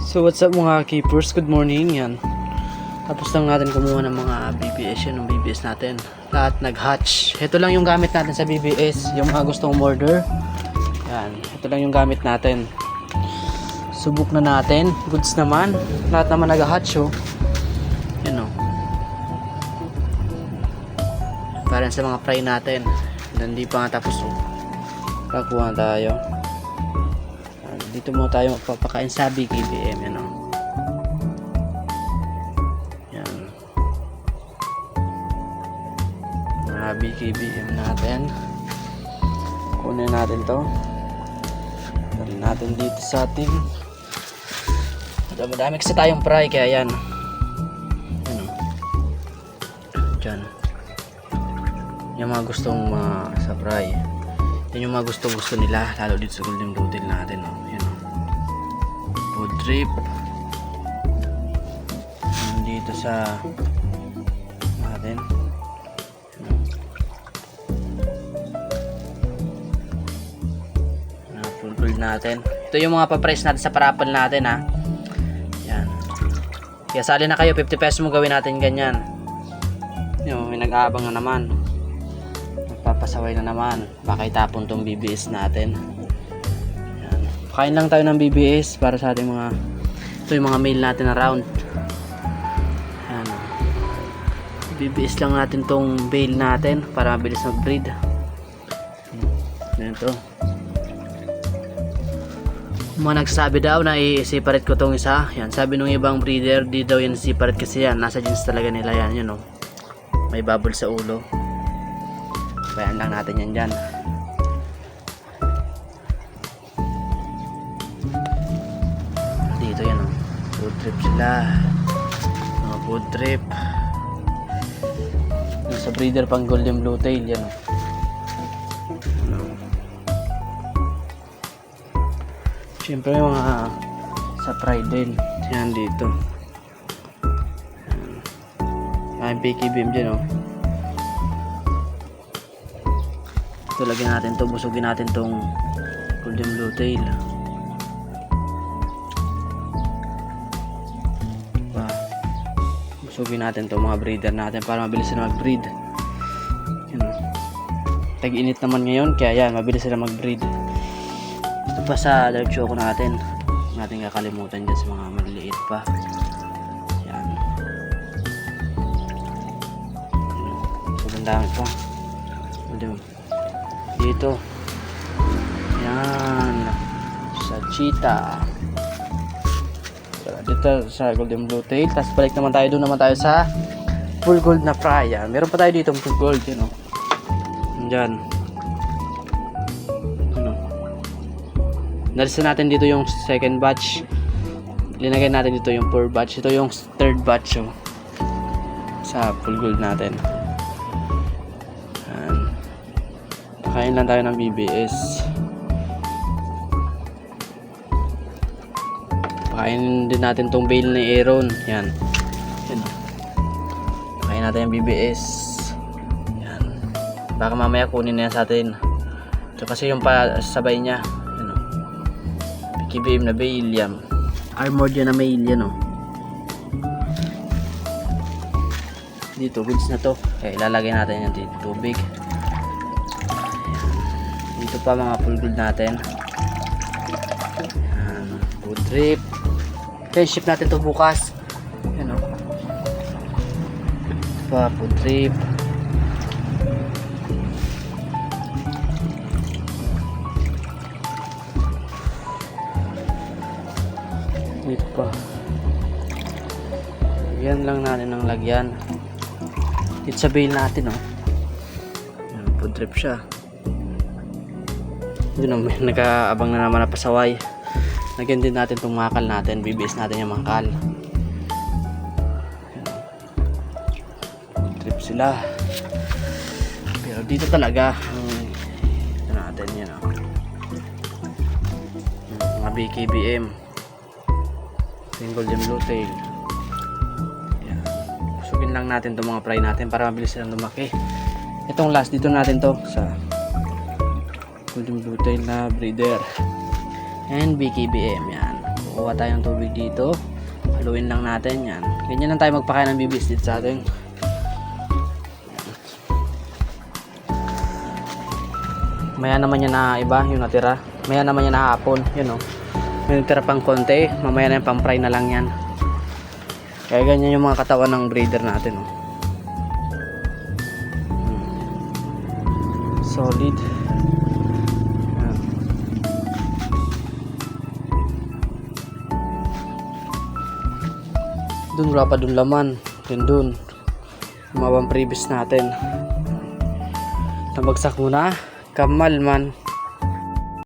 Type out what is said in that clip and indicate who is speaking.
Speaker 1: So what's up mga keepers? Good morning yan. Tapos lang natin kumuha ng mga BBS yun, ng BBS natin. Lahat nag-hatch. Ito lang yung gamit natin sa BBS. Yung mga gustong order. Yan. Ito lang yung gamit natin. Subok na natin. Goods naman. Lahat naman nag-hatch oh. Yan oh. Para sa mga fry natin. Hindi pa nga tapos oh. Kakuha tayo. Yan. Dito muna tayo magpapakain sa. Yan oh. Yan. Mga BKBM natin. Kunin natin to. Dali natin dito sa atin. Madami, kasi tayong fry kaya yan. Yan o. Yung mga gustong mga sa fry. Yan yung mga gustong gusto nila. Lalo dito sa Golden Doodle natin. O. Yan o. Food trip. Dito sa natin. Fulfill natin. Ito yung mga pa-price natin sa parapol natin ha. Yan. Kaya sali na kayo, 50 pesos mo gawin natin ganyan. Yung may nag-aabang na naman. Magpapasaway na naman. Baka itapon tong BBS natin. Kain lang tayo ng BBS para sa ating mga ito yung mga mail natin around. Yan. BBS lang natin tong bail natin para mabilis mag-breed. Yan to mga nagsabi daw na i-separate ko tong isa yan sabi nung ibang breeder di daw yan separate kasi yan nasa jeans talaga nila yan yun oh. may bubble sa ulo bayan lang natin yan dyan trip sila mga food trip yung sa breeder pang golden blue tail yan yung mga sa pride din. Yan dito. Yan picky beam dyan oh. Ito natin to busugin natin tong golden blue tail. Busugin natin to mga breeder natin para mabilis sila mag-breed. Yan. Tag-init naman ngayon kaya yan mabilis sila mag-breed. Ito pa sa live show ko natin. Huwag natin kakalimutan dyan sa mga maliliit pa. Yan. Sobrang dami pa. Dito. Yan. Sa cheetah. Dito sa golden blue tail. Tapos balik naman tayo. Doon naman tayo sa full gold na fry. Yan. Meron pa tayo dito full gold. Yan o. Yan. Ano. Nalista natin dito yung second batch. Linagay natin dito yung fourth batch. Ito yung third batch oh. Sa full gold natin. Yan. Nakain lang tayo ng BBS. Pakainin din natin tong bail ni Aaron. Yan. Yan. oh. Pakain natin yung BBS. Yan. Baka mamaya kunin na yan sa atin. Ito kasi yung pasabay niya. Yan o. Picky na bail yan. Armored yan na mail yan o. Dito, goods na to. Kaya ilalagay natin yan dito. Tubig. Dito pa mga full gold natin. Ayan. Food trip. Then ship natin to bukas. Yan o. Pa, food trip. Dito pa. Yan lang natin ang lagyan. Dito sa bail natin, oh. Yan, food trip siya. Yun, oh, may nag-aabang na naman na pasaway. Lagyan din natin itong makal natin. BBS natin yung makal. Trip sila. Pero dito talaga, ito natin yan, oh. Mga BKBM yung golden blue tail yan usugin lang natin itong mga fry natin para mabilis silang lumaki itong last dito natin to sa golden blue tail na breeder and BKBM yan kuha tayo ng tubig dito. Haluin lang natin yan. Ganyan lang tayo magpakain ng bibis dito sa atin. Maya naman yan na iba, yung natira. Maya naman yan na hapon, yun o. May natira pang konti, mamaya na yung pang fry na lang yan. Kaya ganyan yung mga katawan ng breeder natin o. Solid. Dun wala pa dun laman. Yun dun. Mga previous natin. Nabagsak muna. Kamal man.